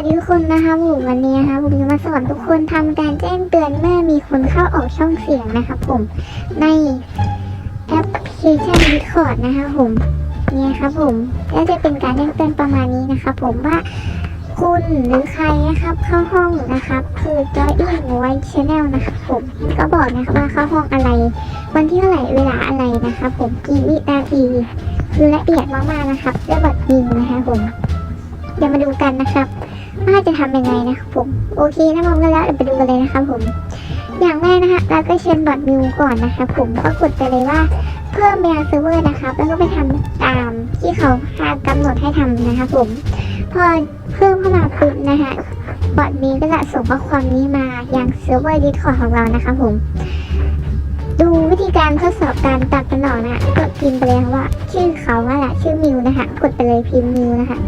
สดีทุกคนนะคะผมวันนี้นะคะผมจะมาสอนทุกคนทำการแจ้งเตือนเมื่อมีคนเข้าออกช่องเสียงนะครับผมในแอปพลิเคชัน Discord นะคะผมเนี่ยครับผมก็จะเป็นการแจ้งเตือนประมาณนี้นะครับผมว่าคุณหรือใครนะครับเข้าห้องนะครับคือ join voice channel นะครับผมก็บอกนะครับว่าเข้าห้องอะไร วันที่เท่าไหร่เวลาอะไรนะครับผมกี่วินาทีคือละเอียดมากๆนะครับด้วยบัตรบินนะคะผมเดี๋ยวมาดูกันนะครับ ว่าจะทำยังไงนะครับผม โอเคนะมองกันแล้วเดี๋ยวไปดูกันเลยนะครับผม อย่างแรกนะคะเราก็เชิญบอทมิวก่อนนะคะผมก็กดไปเลยว่าเพิ่มไปยังเซิร์ฟเวอร์นะครับ แล้วก็ไปทำตามที่เขาหากำหนดให้ทำนะคะผม พอเพิ่มเข้ามาปุ๊บนะคะบอทนี้ก็จะส่งข้อความนี้มายังเซิร์ฟเวอร์ดิสคอร์ของเรานะคะผมดูวิธีการทดสอบการตอบสนองนะกดพิมพ์ไปเลยว่า ชื่อเขาว่าแหละชื่อมิวนะคะกดไปเลยพิมพ์มิวนะคะ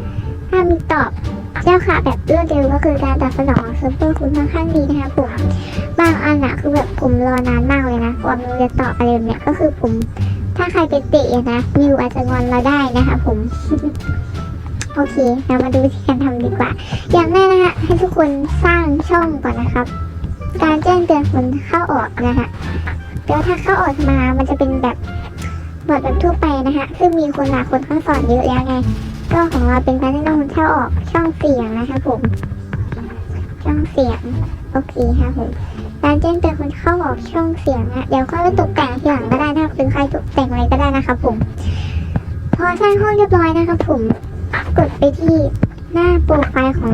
ถ้ามีตอบ เจ้าค่ะแบบรวดเร็วก็คือการตอบสนองเซิร์ฟเวอร์คุณค่อนข้างดีนะคะผมบางอันอะคือแบบผมรอนานมากเลยนะกว่ามิวจะตอบอะไรแบบเนี้ยก็คือผม ถ้าใครไปเตะนะมิวอาจจะงอนเราได้นะคะผมโอเค เรามาดูวิธีการทำดีกว่า อย่างแรกนะคะให้ทุกคนสร้างช่องก่อนนะครับ การแจ้งเตือนคนเข้าออกนะคะเดี๋ยวถ้าเข้าออกมา มันจะเป็นแบบบทแบบทั่วไปนะคะคือมีคนหลายคนเข้าสอนเยอะแล้วไง ก็ของเราเป็นการที่น้องเข้าออกช่องเสียงนะคะผม ช่องเสียงโอเคค่ะผมการแจ้งเตือนคนเข้าออกช่องเสียงนะเดี๋ยวค่อยไปตกแต่งทีหลังก็ได้ถ้าเป็นใครตกแต่งอะไรก็ได้นะคะผม พอสร้างห้องเรียบร้อยนะคะผม กดไปที่หน้าโปรไฟล์ของ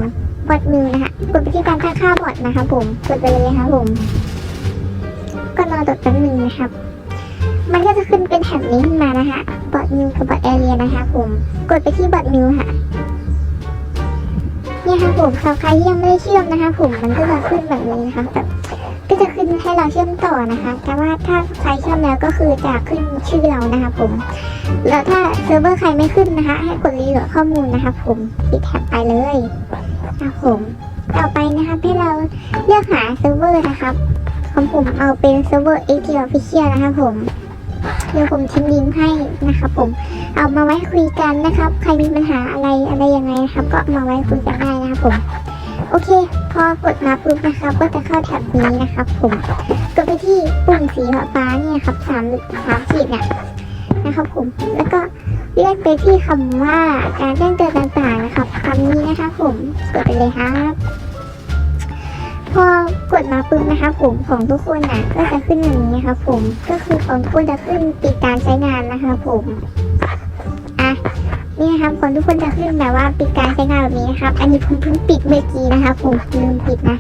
บอทมิวนะคะกดไปที่การตั้งค่าบอทนะคะผมกดไปเลยค่ะผมก็รอตดแป๊บนึงนะครับ มันก็จะขึ้นเป็นแถบนี้ขึ้นมานะคะบอทมิวกับบอทแอเรียนะคะผมกดไปที่บอทมิวค่ะเนี่ยค่ะผมใครที่ยังไม่ได้เชื่อมนะคะผมมันก็จะขึ้นแบบนี้นะคะแบบก็จะขึ้นให้เราเชื่อมต่อนะคะ แต่ว่าถ้าใครเชื่อมแล้วก็คือจะขึ้นชื่อเรานะคะผม แล้วถ้าเซิร์ฟเวอร์ใครไม่ขึ้นนะคะ ให้กดรีโหลดข้อมูลนะคะผมปิดแท็บไปเลยนะผมต่อไปนะคะให้เราเลือกหาเซิร์ฟเวอร์นะครับของผมเอาเป็นเซิร์ฟเวอร์ AT Official นะคะผม เดี๋ยวผมทิ้งลิงก์ให้นะครับผมเอามาไว้คุยกันนะครับ ใครมีปัญหาอะไรอะไรยังไงนะครับ ก็มาไว้คุยกันได้นะครับผมโอเค พอกดมาปุ๊บนะครับ ก็จะเข้าแท็บนี้นะครับ ผมกดไปที่ปุ่มสีฟ้าเนี่ยครับสามสามขีดเนี่ยนะครับผมแล้วก็เลื่อนไปที่คำว่าการแจ้งเตือนต่างๆนะครับคำนี้นะคะผมกดไปเลยครับ ดมาปุ๊บนะคะผมของทุกคนนะก็จะขึ้นอย่างนี้ครับผมก็คือของทุกคนจะขึ้นปิดการใช้งานนะคะผมอะนี่นะครับของทุกคนจะขึ้นแบบว่าปิดการใช้งานแบบนี้นะครับ อันนี้ผมเพิ่งปิดเมื่อกี้นะคะ ผมลืมปิดนะ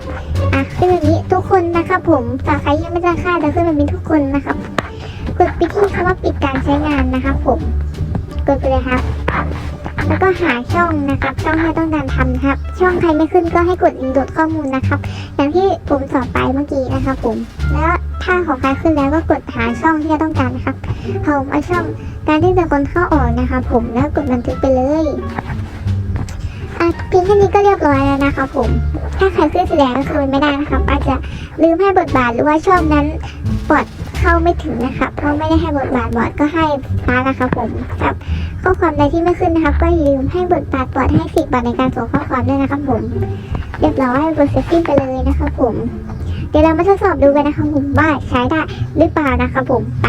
อะขึ้นแบบนี้ทุกคนนะครับผมสาใครยังไม่ได้ค่าจะขึ้นแบบนี้ทุกคนนะครับกดไปที่คำว่าปิดการใช้งานนะครับผมกดไปเลยครับ แล้วก็หาช่องนะครับ ช่องที่ต้องการทำนะครับ ช่องใครไม่ขึ้นก็ให้กดรีโหลดข้อมูลนะครับ อย่างที่ผมสอนไปเมื่อกี้นะครับผม แล้วถ้าของใครขึ้นแล้วก็กดหาช่องที่ต้องการนะครับผมเอาช่องการที่จะคนเข้าออกนะครับผมแล้วกดบันทึกไปเลยอะเพียงแค่นี้ก็เรียบร้อยแล้วนะครับผม ถ้าใครขึ้นแสดงก็คือไม่ได้นะครับอาจจะลืมให้บทบาทหรือว่าช่องนั้นบอด เข้าไม่ถึงนะคะ เพราะไม่ได้ให้บทบาทบอดก็ให้ฟ้านะคะผมครับข้อความใดที่ไม่ขึ้นนะครับ ก็อย่าลืมให้บทบาทบอดให้สิบบาทในการส่งข้อความด้วยนะครับผมเรียบร้อยบทเซฟติ้งไปเลยนะคะผม เดี๋ยวเรามาทดสอบดูกันนะคะผมว่าใช้ได้หรือเปล่านะคะผมไป